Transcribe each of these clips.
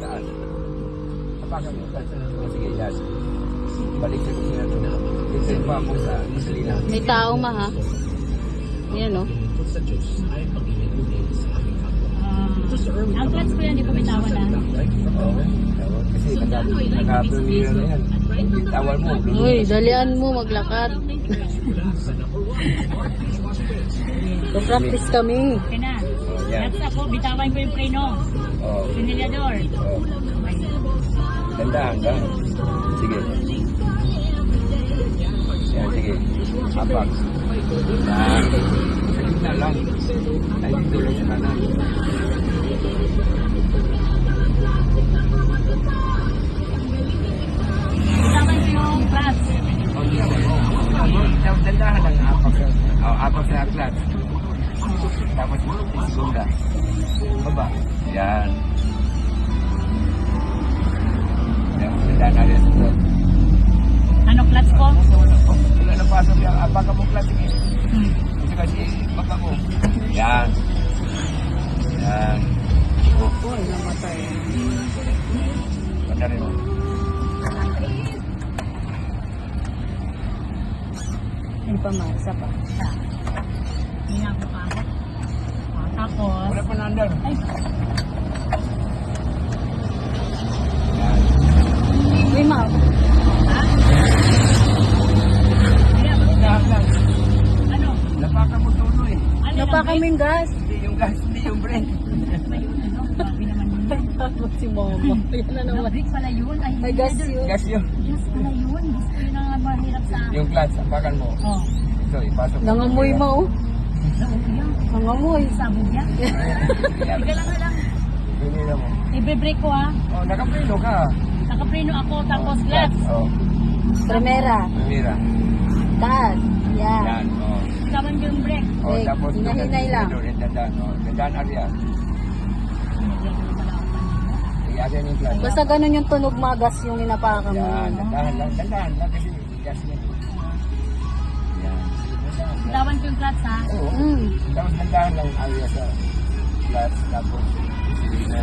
Taas. Hapakan mo. Oh, sige, yan. Balik sa kusina to. Ito pa ako sa gasolina. May tao ma ha. Yan oh. Ah, ang clutch ko yan, di ko bitawan na. Oo. Kasi nag- nag-premiere na yan. Tawal mo. Uy, dalian mo maglakad. So, practice kami. Okay na. Yan. Clutch ako, bitawan ko yung preno. Oh. Sinilyador. Oh. Ganda, ganda. Sige. Yan, sige. Apak. Yan. Sa gitna lang. Ay, dito lang sa kanan. Bitawan ko yung clutch. Oh, ako. Oh, dandahan lang. Apak oh, apak sa clutch. Tapos, segunda. Baba. Yan. Yan, dandahan na rin. Ano clutch ko? Wala na pasok yan. Apak mo clutch. eh. Hmm. Kasi kasi, baka mo. Yan. Yan. Oh, Uy, namatay. ganda rin. oh. Yan pa ma, isa pa. Hindi na ako kahit. Ah, Tapos, Wala pa nandar. ay, Yan. Uy ma, ha? Lang. ano? Napakan mo tulo eh. Ano napa lang, kaming gas. Hindi yung gas, hindi yung brake. Ano? Tapos si mama. Yan na naman. Brake pala yun. Ay, May gas yun. Gas yun. Gas pala yun. Gusto yun ang mahirap sa akin. Yung clutch, apakan mo. Oh. Ito, ipasok mo. Nangamoy mo oh. Nangamoy. Sabog yan. Yan. Teka lang na lang. Pinila mo. Ibe-brake ko ah. Oh, nakapreno ka. Nakapreno ako tapos clutch. Oh, Primera. mira. Taas. Yan. Yan, oh. Ko yung brake. Oh, Wait, tapos hinahinay lang. Dandan, oh. Dandan area. Basta ganun yung tunog magas yung inapakan mo. Yan, dandahan lang, dandahan lang kasi gas yan. Yan. Dandahan lang. Tawan ko yung clutch ha. Oo. Mm. Tapos dandahan lang area sa clutch, tapos silina.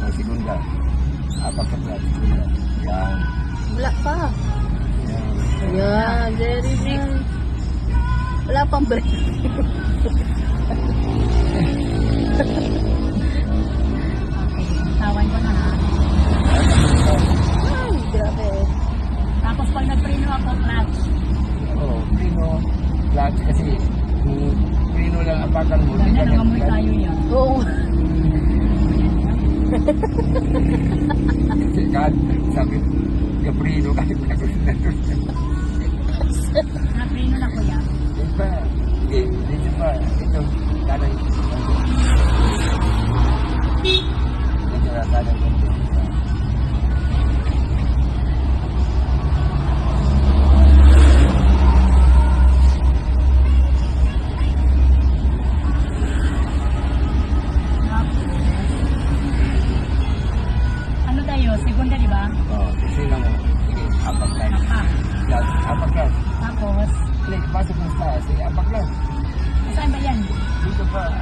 Oh, segunda. Apat sa clutch, segunda. Yan. Wala pa. Yan. Yan, very good. Wala pang break. Tawan ko na ha. Ay, grabe. Tapos pag nagpreno ako, clutch. Oo, prino, clutch kasi kung prino lang apakan mo, Ganda, ka nangamoy tayo yan. Oo. Kasi kahit sabi, kaprino kahit nagos na to. Napreno na ko yan. Yung pa, eh, dito pa, ito, kanan. Dito na kanan.